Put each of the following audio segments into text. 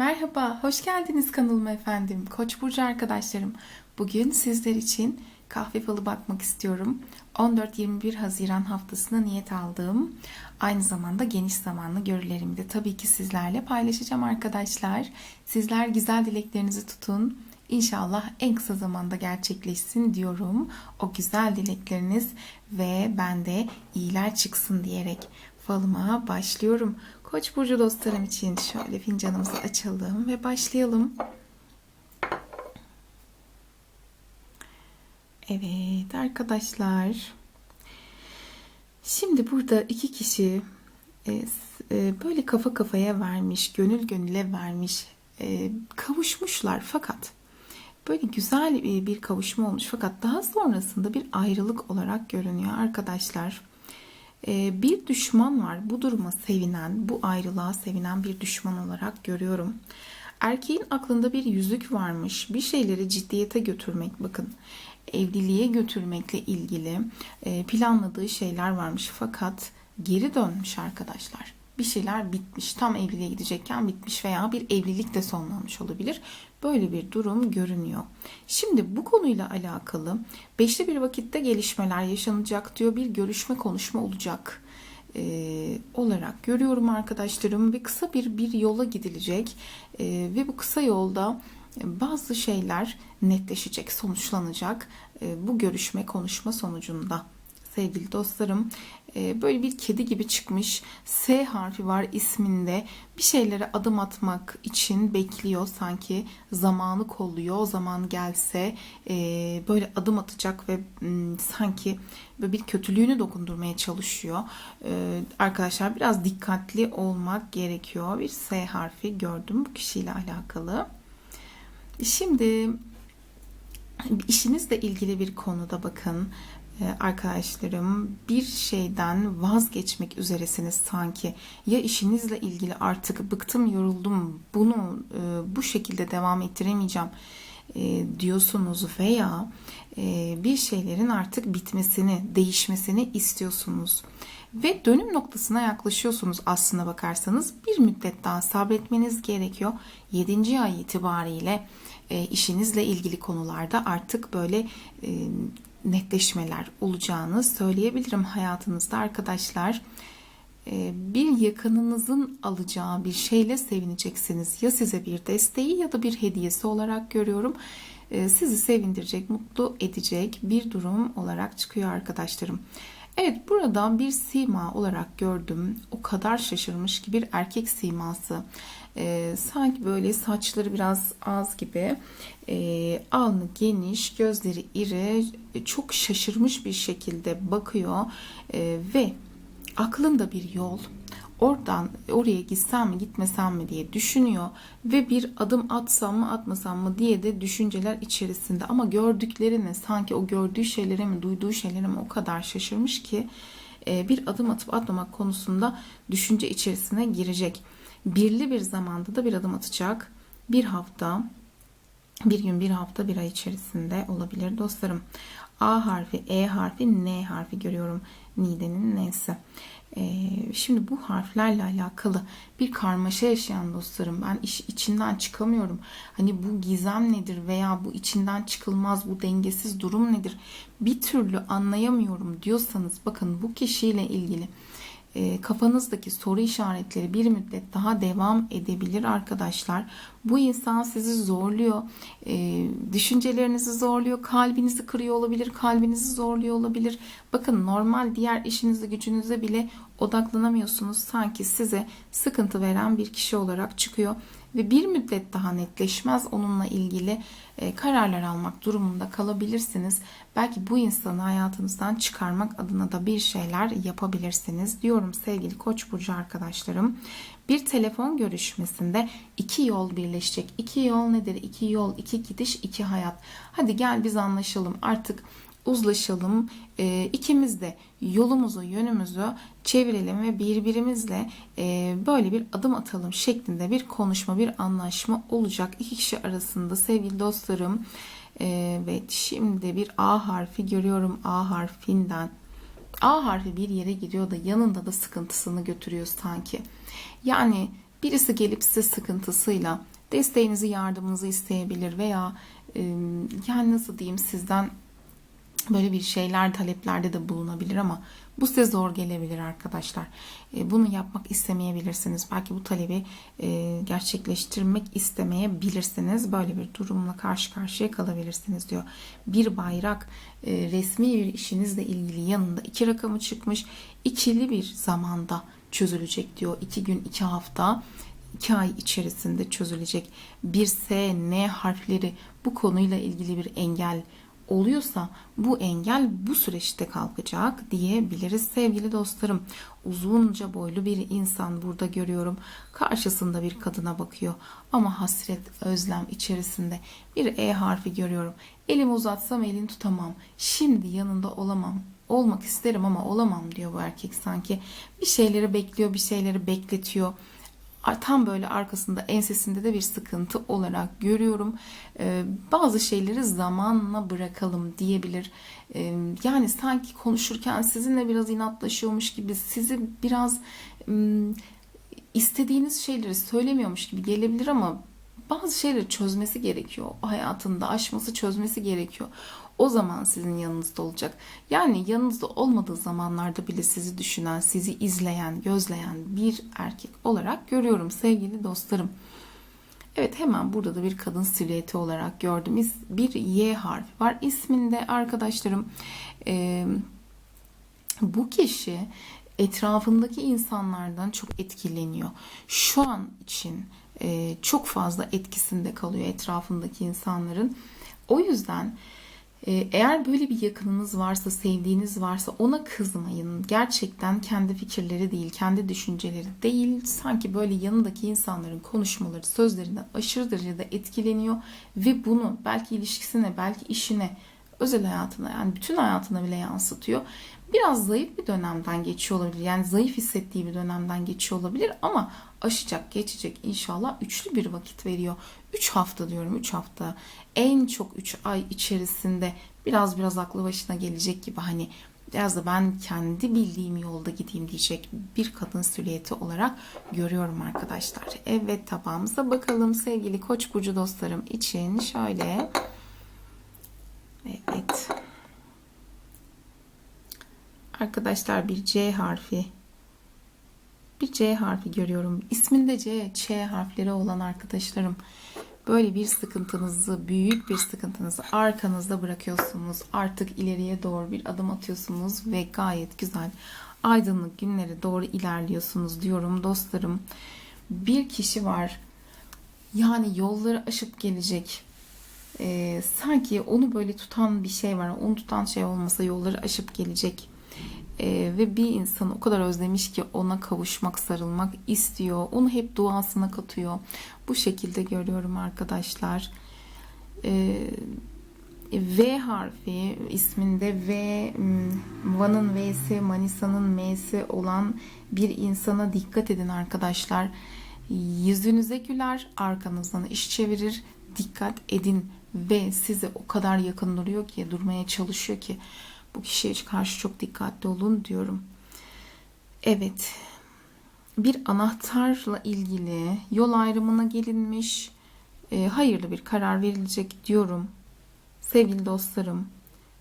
Merhaba, hoş geldiniz kanalıma efendim. Koç burcu arkadaşlarım. Bugün sizler için kahve falı bakmak istiyorum. 14-21 Haziran haftasına niyet aldığım, aynı zamanda geniş zamanlı görülerimi de tabii ki sizlerle paylaşacağım arkadaşlar. Sizler güzel dileklerinizi tutun. İnşallah en kısa zamanda gerçekleşsin diyorum. O güzel dilekleriniz ve ben de iyiler çıksın diyerek falıma başlıyorum. Koç burcu dostlarım için şöyle fincanımızı açalım ve başlayalım. Evet arkadaşlar. Şimdi burada iki kişi e, e, böyle kafa kafaya vermiş, gönül gönüle vermiş, e, kavuşmuşlar fakat böyle güzel bir kavuşma olmuş fakat daha sonrasında bir ayrılık olarak görünüyor arkadaşlar. Ee, bir düşman var. Bu duruma sevinen, bu ayrılığa sevinen bir düşman olarak görüyorum. Erkeğin aklında bir yüzük varmış. Bir şeyleri ciddiyete götürmek bakın. Evliliğe götürmekle ilgili e, planladığı şeyler varmış fakat geri dönmüş arkadaşlar bir şeyler bitmiş. Tam evliliğe gidecekken bitmiş veya bir evlilik de sonlanmış olabilir. Böyle bir durum görünüyor. Şimdi bu konuyla alakalı beşli bir vakitte gelişmeler yaşanacak diyor. Bir görüşme konuşma olacak e, olarak görüyorum arkadaşlarım ve kısa bir bir yola gidilecek e, ve bu kısa yolda bazı şeyler netleşecek, sonuçlanacak e, bu görüşme konuşma sonucunda sevgili dostlarım. Ee, böyle bir kedi gibi çıkmış. S harfi var isminde. Bir şeylere adım atmak için bekliyor sanki. Zamanı kolluyor. O zaman gelse e, böyle adım atacak ve sanki böyle bir kötülüğünü dokundurmaya çalışıyor. Ee, arkadaşlar biraz dikkatli olmak gerekiyor. Bir S harfi gördüm bu kişiyle alakalı. Şimdi işinizle ilgili bir konuda bakın arkadaşlarım bir şeyden vazgeçmek üzeresiniz sanki. Ya işinizle ilgili artık bıktım yoruldum bunu e, bu şekilde devam ettiremeyeceğim e, diyorsunuz veya e, bir şeylerin artık bitmesini değişmesini istiyorsunuz. Ve dönüm noktasına yaklaşıyorsunuz aslına bakarsanız. Bir müddet daha sabretmeniz gerekiyor. 7. ay itibariyle işinizle ilgili konularda artık böyle netleşmeler olacağını söyleyebilirim hayatınızda arkadaşlar. Ee, bir yakınınızın alacağı bir şeyle sevineceksiniz. Ya size bir desteği ya da bir hediyesi olarak görüyorum. Ee, sizi sevindirecek, mutlu edecek bir durum olarak çıkıyor arkadaşlarım. Evet burada bir sima olarak gördüm. O kadar şaşırmış ki bir erkek siması. Ee, sanki böyle saçları biraz az gibi. Ee, alnı geniş, gözleri iri. Çok şaşırmış bir şekilde bakıyor. Ee, ve aklında bir yol oradan oraya gitsem mi gitmesem mi diye düşünüyor ve bir adım atsam mı atmasam mı diye de düşünceler içerisinde ama gördüklerine sanki o gördüğü şeylere mi duyduğu şeylere mi o kadar şaşırmış ki e, bir adım atıp atmamak konusunda düşünce içerisine girecek. Birli bir zamanda da bir adım atacak. Bir hafta, bir gün, bir hafta, bir ay içerisinde olabilir dostlarım. A harfi, E harfi, N harfi görüyorum. Nide'nin N'si. Ee, şimdi bu harflerle alakalı bir karmaşa yaşayan dostlarım ben iş içinden çıkamıyorum. Hani bu gizem nedir veya bu içinden çıkılmaz bu dengesiz durum nedir? Bir türlü anlayamıyorum diyorsanız bakın bu kişiyle ilgili e, kafanızdaki soru işaretleri bir müddet daha devam edebilir arkadaşlar. Bu insan sizi zorluyor, e, düşüncelerinizi zorluyor, kalbinizi kırıyor olabilir, kalbinizi zorluyor olabilir. Bakın normal diğer işinize gücünüze bile odaklanamıyorsunuz. Sanki size sıkıntı veren bir kişi olarak çıkıyor ve bir müddet daha netleşmez onunla ilgili e, kararlar almak durumunda kalabilirsiniz. Belki bu insanı hayatınızdan çıkarmak adına da bir şeyler yapabilirsiniz diyorum sevgili Koç burcu arkadaşlarım. Bir telefon görüşmesinde iki yol birleşecek. İki yol nedir? İki yol, iki gidiş, iki hayat. Hadi gel biz anlaşalım. Artık uzlaşalım. E, ikimiz de yolumuzu, yönümüzü çevirelim ve birbirimizle e, böyle bir adım atalım şeklinde bir konuşma, bir anlaşma olacak iki kişi arasında sevgili dostlarım. Evet şimdi bir A harfi görüyorum A harfinden. A harfi bir yere gidiyor da yanında da sıkıntısını götürüyor sanki. Yani Birisi gelip size sıkıntısıyla desteğinizi, yardımınızı isteyebilir veya yani nasıl diyeyim sizden böyle bir şeyler taleplerde de bulunabilir ama bu size zor gelebilir arkadaşlar. E, bunu yapmak istemeyebilirsiniz. Belki bu talebi e, gerçekleştirmek istemeyebilirsiniz. Böyle bir durumla karşı karşıya kalabilirsiniz diyor. Bir bayrak e, resmi bir işinizle ilgili yanında iki rakamı çıkmış. ikili bir zamanda çözülecek diyor. İki gün, iki hafta, iki ay içerisinde çözülecek. Bir S, N harfleri bu konuyla ilgili bir engel oluyorsa bu engel bu süreçte kalkacak diyebiliriz sevgili dostlarım. Uzunca boylu bir insan burada görüyorum. Karşısında bir kadına bakıyor ama hasret, özlem içerisinde bir E harfi görüyorum. Elimi uzatsam elini tutamam. Şimdi yanında olamam. Olmak isterim ama olamam diyor bu erkek sanki. Bir şeyleri bekliyor, bir şeyleri bekletiyor tam böyle arkasında ensesinde de bir sıkıntı olarak görüyorum. Ee, bazı şeyleri zamanla bırakalım diyebilir. Ee, yani sanki konuşurken sizinle biraz inatlaşıyormuş gibi sizi biraz istediğiniz şeyleri söylemiyormuş gibi gelebilir ama bazı şeyleri çözmesi gerekiyor. Hayatında aşması çözmesi gerekiyor. O zaman sizin yanınızda olacak. Yani yanınızda olmadığı zamanlarda bile sizi düşünen, sizi izleyen, gözleyen bir erkek olarak görüyorum sevgili dostlarım. Evet hemen burada da bir kadın silüeti olarak gördüm. Bir Y harfi var. İsminde arkadaşlarım e, bu kişi etrafındaki insanlardan çok etkileniyor. Şu an için e, çok fazla etkisinde kalıyor etrafındaki insanların. O yüzden eğer böyle bir yakınınız varsa, sevdiğiniz varsa ona kızmayın. Gerçekten kendi fikirleri değil, kendi düşünceleri değil. Sanki böyle yanındaki insanların konuşmaları, sözlerinden aşırı derecede etkileniyor ve bunu belki ilişkisine, belki işine, özel hayatına yani bütün hayatına bile yansıtıyor. Biraz zayıf bir dönemden geçiyor olabilir. Yani zayıf hissettiği bir dönemden geçiyor olabilir ama aşacak, geçecek inşallah üçlü bir vakit veriyor. 3 hafta diyorum 3 hafta. En çok 3 ay içerisinde biraz biraz aklı başına gelecek gibi hani biraz da ben kendi bildiğim yolda gideyim diyecek bir kadın silüeti olarak görüyorum arkadaşlar. Evet tabağımıza bakalım sevgili koç burcu dostlarım için şöyle Evet. Arkadaşlar bir C harfi bir C harfi görüyorum. İsminde C, Ç harfleri olan arkadaşlarım böyle bir sıkıntınızı, büyük bir sıkıntınızı arkanızda bırakıyorsunuz. Artık ileriye doğru bir adım atıyorsunuz ve gayet güzel aydınlık günlere doğru ilerliyorsunuz diyorum dostlarım. Bir kişi var. Yani yolları aşıp gelecek. Ee, sanki onu böyle tutan bir şey var. Onu tutan şey olmasa yolları aşıp gelecek ee, ve bir insan o kadar özlemiş ki ona kavuşmak, sarılmak istiyor. Onu hep duasına katıyor. Bu şekilde görüyorum arkadaşlar. Ee, v harfi isminde V, Van'ın V'si, Manisa'nın M'si olan bir insana dikkat edin arkadaşlar. Yüzünüze güler, arkanızdan iş çevirir. Dikkat edin ve size o kadar yakın duruyor ki, durmaya çalışıyor ki bu kişiye karşı çok dikkatli olun diyorum. Evet. Bir anahtarla ilgili yol ayrımına gelinmiş. E, hayırlı bir karar verilecek diyorum. Sevgili dostlarım.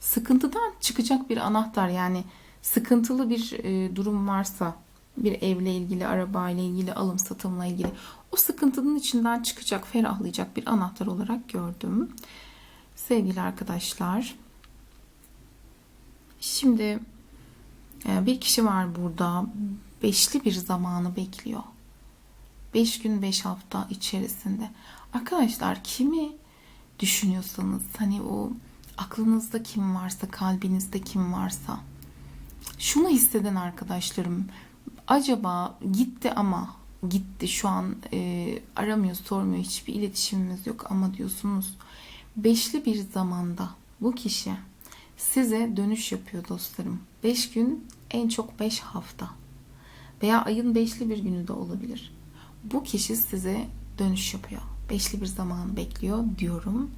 Sıkıntıdan çıkacak bir anahtar yani sıkıntılı bir e, durum varsa bir evle ilgili, arabayla ilgili, alım satımla ilgili o sıkıntının içinden çıkacak, ferahlayacak bir anahtar olarak gördüm. Sevgili arkadaşlar, Şimdi e, bir kişi var burada. Beşli bir zamanı bekliyor. Beş gün beş hafta içerisinde. Arkadaşlar kimi düşünüyorsanız hani o aklınızda kim varsa kalbinizde kim varsa şunu hisseden arkadaşlarım acaba gitti ama gitti şu an e, aramıyor sormuyor hiçbir iletişimimiz yok ama diyorsunuz beşli bir zamanda bu kişi size dönüş yapıyor dostlarım. 5 gün en çok 5 hafta veya ayın beşli bir günü de olabilir. Bu kişi size dönüş yapıyor. Beşli bir zaman bekliyor diyorum.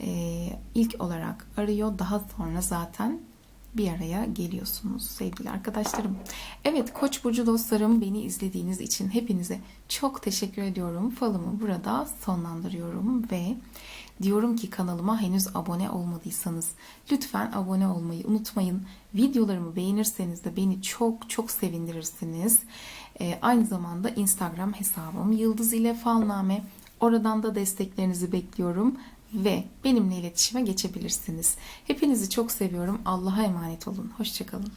Ee, ilk olarak arıyor. Daha sonra zaten bir araya geliyorsunuz sevgili arkadaşlarım. Evet Koç burcu dostlarım beni izlediğiniz için hepinize çok teşekkür ediyorum. Falımı burada sonlandırıyorum ve diyorum ki kanalıma henüz abone olmadıysanız lütfen abone olmayı unutmayın. Videolarımı beğenirseniz de beni çok çok sevindirirsiniz. Ee, aynı zamanda Instagram hesabım Yıldız ile Falname. Oradan da desteklerinizi bekliyorum ve benimle iletişime geçebilirsiniz. Hepinizi çok seviyorum. Allah'a emanet olun. Hoşçakalın.